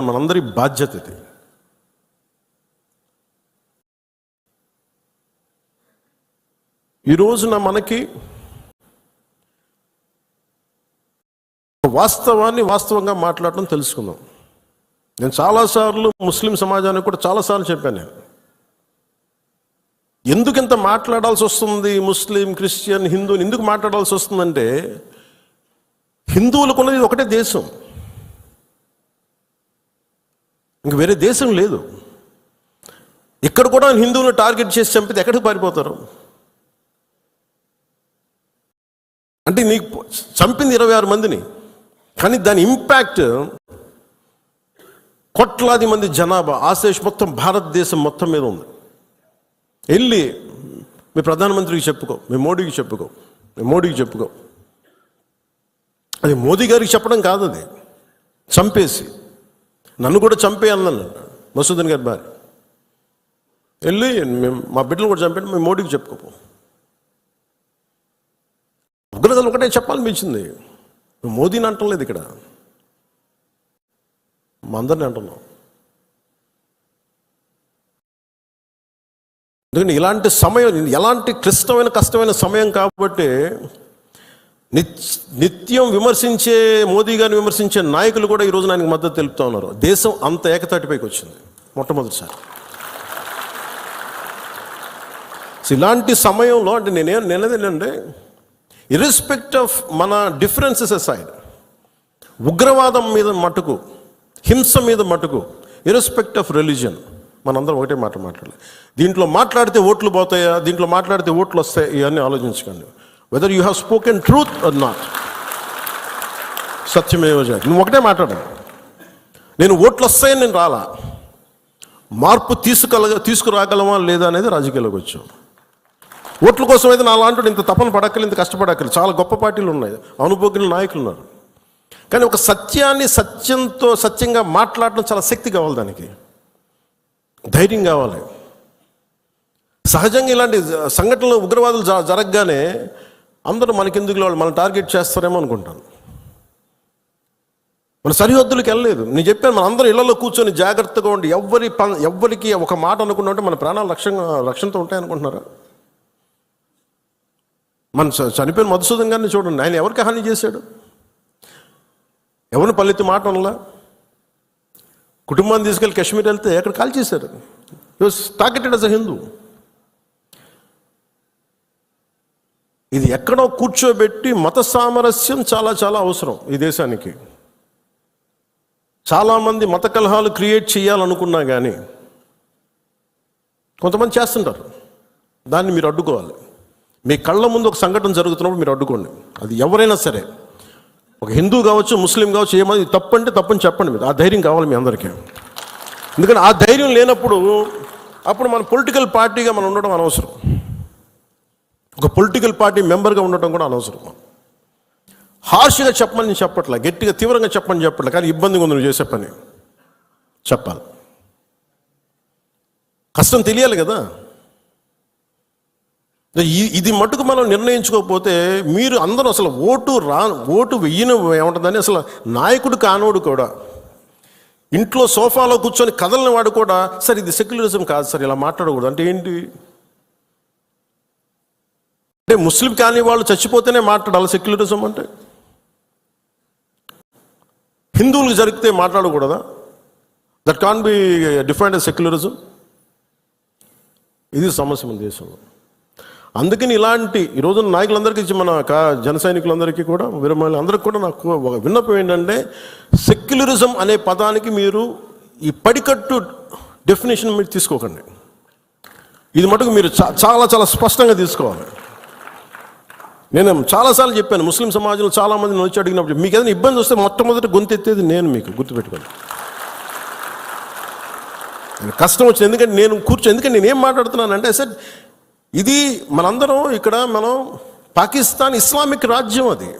మనందరి బాధ్యత ఇది. ఈ రోజున మనకి వాస్తవాన్ని వాస్తవంగా మాట్లాడటం తెలుసుకుందాం. నేను చాలాసార్లు ముస్లిం సమాజానికి కూడా చాలాసార్లు చెప్పాను నేను. ఎందుకు ఇంత మాట్లాడాల్సి వస్తుంది ముస్లిం క్రిస్టియన్ హిందూని ఎందుకు మాట్లాడాల్సి వస్తుందంటే హిందువులకు ఉన్నది ఒకటే దేశం. ఇంక వేరే దేశం లేదు. ఇక్కడ కూడా హిందువులను టార్గెట్ చేసి చంపితే ఎక్కడికి పారిపోతారు? అంటే నీకు చంపింది ఇరవై ఆరు మందిని కానీ దాని ఇంపాక్ట్ కోట్లాది మంది జనాభా ఆశేష్ మొత్తం భారతదేశం మొత్తం మీద ఉంది. వెళ్ళి మీ ప్రధానమంత్రికి చెప్పుకో మీ మోడీకి చెప్పుకో మీ మోడీకి చెప్పుకో. అది మోదీ గారికి చెప్పడం కాదు అది చంపేసి. నన్ను కూడా చంపేయాలని మసూదన్ గారి భార్య. వెళ్ళి మేము మా బిడ్డలు కూడా చంపండి మేము మోడీకి చెప్పుకోపో. ఉగ్రతలు ఒకటే చెప్పాలనిపించింది. మోదీని అంటలేదు ఇక్కడ. మా అందరిని అంటున్నాం ఎందుకంటే ఇలాంటి సమయం ఎలాంటి క్లిష్టమైన కష్టమైన సమయం కాబట్టి నిత్యం విమర్శించే మోదీ గారిని విమర్శించే నాయకులు కూడా ఈరోజు ఆయనకు మద్దతు తెలుపుతూ ఉన్నారు. దేశం అంత ఏకతాటిపైకి వచ్చింది మొట్టమొదటిసారి. ఇలాంటి సమయంలో అంటే నేనేం నేనేదేనంటే ఇర్రెస్పెక్ట్ ఆఫ్ మన డిఫరెన్సెస్ సైడ్ ఉగ్రవాదం మీద మటుకు హింస మీద మటుకు ఇర్రెస్పెక్ట్ ఆఫ్ రిలీజన్ మనందరం ఒకటే మాట మాట్లాడాలి. దీంట్లో మాట్లాడితే ఓట్లు పోతాయా దీంట్లో మాట్లాడితే ఓట్లు వస్తాయి ఇవన్నీ ఆలోచించకండి. Whether you have spoken truth or not సత్యమేవ జగత్ నువ్వు ఒకటే మాట్లాడాలి నేను ఓట్లు వస్తాయని నేను రాలా. మార్పు తీసుకల తీసుకురాగలమా లేదా అనేది రాజకీయాల్లోకి వచ్చాం. ఓట్ల కోసం అయితే నా లాంటి ఇంత తపన పడక్కలు ఇంత కష్టపడక్కలు చాలా గొప్ప పార్టీలు ఉన్నాయి. అనుభోగిన నాయకులు ఉన్నారు. కానీ ఒక సత్యాన్ని సత్యంతో సత్యంగా మాట్లాడడం చాలా శక్తి కావాలి దానికి. ధైర్యం కావాలి. సహజంగా ఇలాంటి సంఘటనలు ఉగ్రవాదులు జ జరగగానే అందరూ మనకెందుకు వాళ్ళు? మన టార్గెట్ చేస్తారేమో అనుకుంటాను. మన సరిహద్దులకు వెళ్ళలేదు. నేను చెప్పాను మన అందరూ ఇళ్ళలో కూర్చొని జాగ్రత్తగా ఉండి ఎవరి ప ఎవ్వరికి ఒక మాట అనుకున్నా ఉంటే మన ప్రాణాలు రక్షణ లక్ష్యంతో ఉంటాయనుకుంటున్నారా మన చనిపోయిన మధుసూదన్ గారిని చూడండి. ఆయన ఎవరికి హాని చేశాడు? ఎవరిని పల్లెత్తి మాట అనలా? కుటుంబాన్ని తీసుకెళ్ళి కాశ్మీర్ వెళ్తే ఎక్కడ కాల్ చేశారు టార్గెటెడ్ అస్ అ హిందూ ఇది ఎక్కడో కూర్చోబెట్టి మత సామరస్యం చాలా చాలా అవసరం ఈ దేశానికి. చాలామంది మత కలహాలు క్రియేట్ చేయాలనుకున్నా కానీ కొంతమంది చేస్తుంటారు. దాన్ని మీరు అడ్డుకోవాలి. మీ కళ్ళ ముందు ఒక సంఘటన జరుగుతున్నప్పుడు మీరు అడ్డుకోండి. అది ఎవరైనా సరే. ఒక హిందూ కావచ్చు ముస్లిం కావచ్చు ఏమది తప్పు అంటే తప్పని చెప్పండి మీరు. ఆ ధైర్యం కావాలి మీ అందరికీ. ఎందుకంటే ఆ ధైర్యం లేనప్పుడు అప్పుడు మన పొలిటికల్ పార్టీగా మనం ఉండడం అనవసరం. ఒక పొలిటికల్ పార్టీ మెంబర్గా ఉండటం కూడా అనవసరం. హార్ష్గా చెప్పమని చెప్పట్లే గట్టిగా తీవ్రంగా చెప్పమని చెప్పట్లే కానీ ఇబ్బందిగా ఉంది నువ్వు చేసే పని. చెప్పాలి. కష్టం తెలియాలి కదా. ఇది మటుకు మనం నిర్ణయించుకోకపోతే మీరు అందరూ అసలు ఓటు రా ఓటు వెయ్యిన ఏమంటుందని అసలు నాయకుడు కానోడు కూడా. ఇంట్లో సోఫాలో కూర్చొని కదలని వాడు కూడా సార్ ఇది సెక్యులరిజం కాదు సార్ ఇలా మాట్లాడకూడదు. అంటే ఏంటి? అంటే ముస్లిం కాని వాళ్ళు చచ్చిపోతేనే మాట్లాడాలి సెక్యులరిజం అంటే. హిందువులకు జరిగితే మాట్లాడకూడదా? That can be different secularism ఇది సమస్య మన దేశంలో. అందుకని ఇలాంటి ఈరోజు నాయకులందరికీ మన జన సైనికులందరికీ కూడా విరమణ అందరికీ కూడా నాకు ఒక విన్నపం ఏంటంటే సెక్యులరిజం అనే పదానికి మీరు ఈ పడికట్టు డెఫినేషన్ మీరు తీసుకోకండి. ఇది మటుకు మీరు చాలా చాలా స్పష్టంగా తీసుకోవాలి. నేను చాలాసార్లు చెప్పాను ముస్లిం సమాజంలో చాలామంది వచ్చి అడిగినప్పుడు మీకు ఏదైనా ఇబ్బంది వస్తే మొట్టమొదటి గొంతెత్తేది నేను మీకు గుర్తుపెట్టుకోండి. కష్టం వచ్చింది ఎందుకంటే నేను కూర్చో ఎందుకంటే నేను ఏం మాట్లాడుతున్నానంటే సార్ ఇది మనందరం ఇక్కడ మనం పాకిస్తాన్ ఇస్లామిక్ రాజ్యం అది.